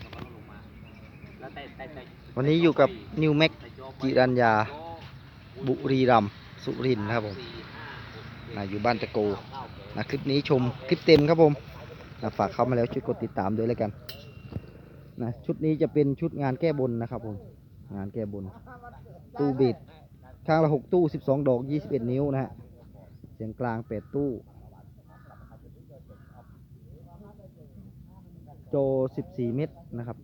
แล้วก็ลงมาแล้วแต่แต่แต่วันนี้อยู่กับนิวแม็กจิรัญญา บุรีรัมย์สุรินทร์ครับผมนะอยู่บ้านตะโกนะคลิปนี้ชมคลิปเต็มครับผมนะฝากเข้ามาแล้วช่วยกดติดตามด้วยแล้วกันนะชุดนี้จะเป็นชุดงานแก้บนนะครับผม งานแก้บน ตู้บิดข้างละหกตู้สิบสองดอกยี่สิบเอ็ดนิ้วนะฮะเสียงกลางแปดตู้ โจสิบสี่เมตรนะครับ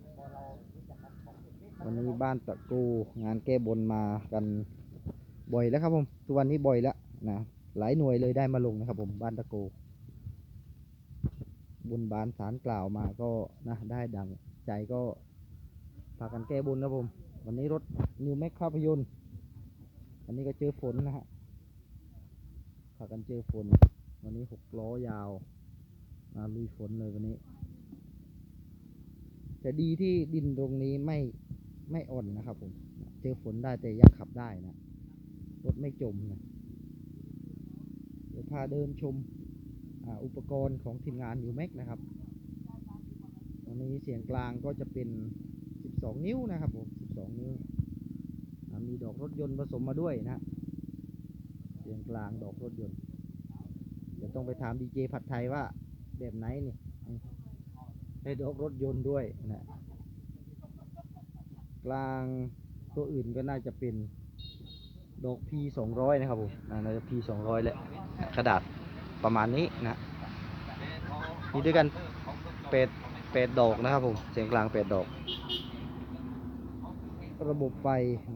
วันนี้บ้านตะกูงานแก้บนมากันบ่อยแล้วครับผมทุกวันนี้บ่อยแล้วนะหลายหน่วยเลยได้มาลงนะครับ ผมบ้านตะกูบุญบานสารกล่าวมาก็นะได้ดังใจก็พากันแก้บนนะผม วันนี้รถนิวแม็กภาพยนตร์วันนี้ก็เจอฝนนะฮะพากันเจอฝน วันนี้หกล้อยาวมาลุยฝนเลยวันนี้ แต่ดีที่ดินตรงนี้ไม่ไม่อ่อนนะครับผม เจอฝนได้แต่ยังขับได้นะรถไม่จมนะเดี๋ยวพาเดินชมออุปกรณ์ของทีมงานยูแม็กนะครับวันนี้เสียงกลางก็จะเป็น 12 นิ้วนะครับผม 12 นิ้ว มีดอกรถยนต์ผสมมาด้วยนะ เสียงกลางดอกรถยนต์ เดี๋ยวต้องไปถามดีเจผัดไทยว่าแบบไหนนี่ ได้ดอกรถยนต์ด้วยนะกลางตัวอื่นก็น่าจะเป็นดอก P 200 นะครับผมอ่าน่าจะ P 200แหละกระดาษประมาณนี้นะมีด้วยกันเป็ดเป็ดดอกนะครับผมเสียงกลางเป็ดดอก ระบบไฟ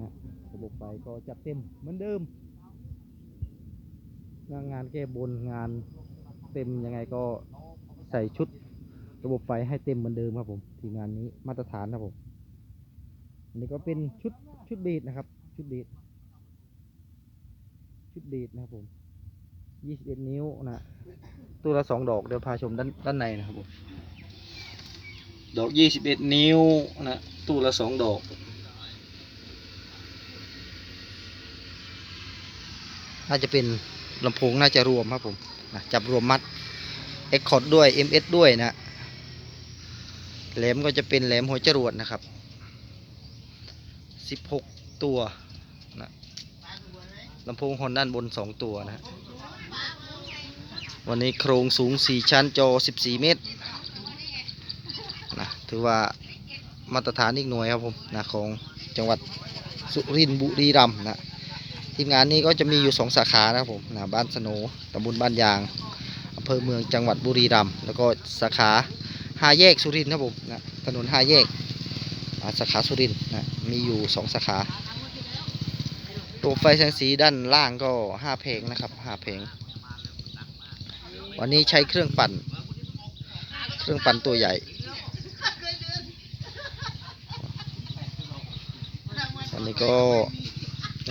นะระบบไฟก็จัดเต็มเหมือนเดิม งานงานแก้บนงานเต็มยังไงก็ใส่ชุด ระบบไฟให้เต็มเหมือนเดิมครับผมทีมงานนี้มาตรฐานครับผมอันนี้ก็เป็นชุดชุดเบสนะครับ ชุดเบสชุดเบสนะครับผม21นิ้วนะตัวละสองดอกเดี๋ยวพาชมด้านด้านในนะครับผมดอก21นิ้วนะตู้ละสองดอกน่าจะเป็นลำโพงน่าจะรวมครับผมนะจับรวมมัดเอ็กคอร์ดด้วย MS ด้วยนะ แหลมก็จะเป็นแหลมหัวจรวดนะครับ 16 ตัวนะลำโพงฮอนด้านบน 2 ตัวนะวันนี้โครงสูง 4 ชั้นจอ 14 เมตรนะถือว่ามาตรฐานอีกหน่วยครับผมนะของจังหวัดสุรินทร์บุรีรัมย์นะทีมงานนี้ก็จะมีอยู่ 2 สาขานะครับผมนะบ้านสโนตำบลบ้านยางอำเภอเมืองจังหวัดบุรีรัมย์แล้วก็สาขา ห้าแยกสุรินทร์ครับผมนะถนนห้าแยกสาขาสุรินทร์นะมีอยู่สองสาขาตัวไฟแสงสีด้านล่างก็ห้าเพลงนะครับห้าเพลง วันนี้ใช้เครื่องปั่น เครื่องปั่นตัวใหญ่วันนี้ก็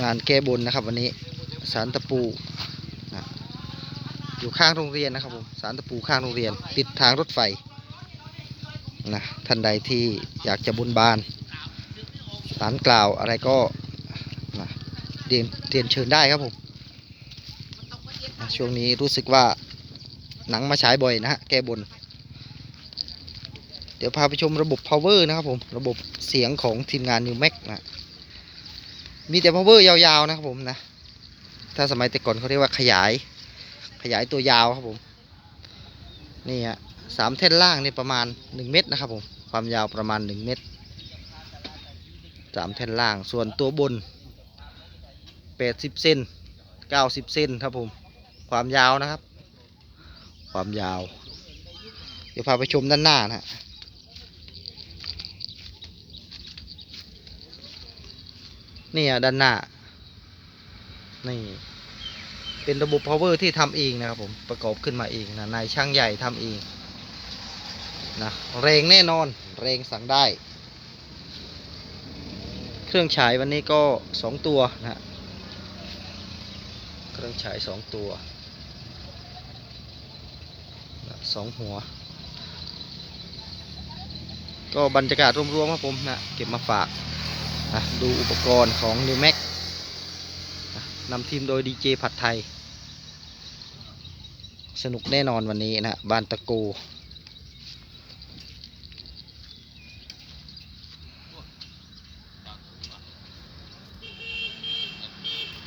งานแก้บนนะครับ วันนี้สารตะปูอยู่ข้างโรงเรียนนะครับผมสารตะปูข้างโรงเรียน ติดทางรถไฟ นะท่านใดที่อยากจะบุญบานสารกล่าวอะไรก็นะเรียนเรียนเชิญได้ครับผมนะช่วงนี้รู้สึกว่าหนังมาฉายบ่อยนะฮะแก้บน เดี๋ยวพาไปชมระบบ power นะครับผมระบบเสียงของทีมงาน New Max นะมีแต่ power ยาวๆนะครับผมนะถ้าสมัยแต่ก่อนเขาเรียกว่าขยายขยายตัวยาวครับผม นี่ฮะ สามเท่นล่างนี่ประมาณ1เมตรนะครับผมความยาวประมาณ1เมตรสามเท่นล่างส่วนตัวบน80เซน90เซนครับผมความยาวนะครับ ความยาว เดี๋ยวพาไปชมด้านหน้านะฮะนี่อะด้านหน้า นี่ เป็นระบบ power ที่ทำเองนะครับผมประกอบขึ้นมาเองนะนายช่างใหญ่ทำเอง นะแรงแน่นอนแรงสั่งได้ เครื่องฉายวันนี้ก็สองตัวนะเครื่องฉายสองตัวสองหัว ก็บรรยากาศรวมๆครับผมนะเก็บมาฝากนะดูอุปกรณ์ของ New Max นำทีมโดยดีเจผัดไทย สนุกแน่นอนวันนี้นะบ้านตะโก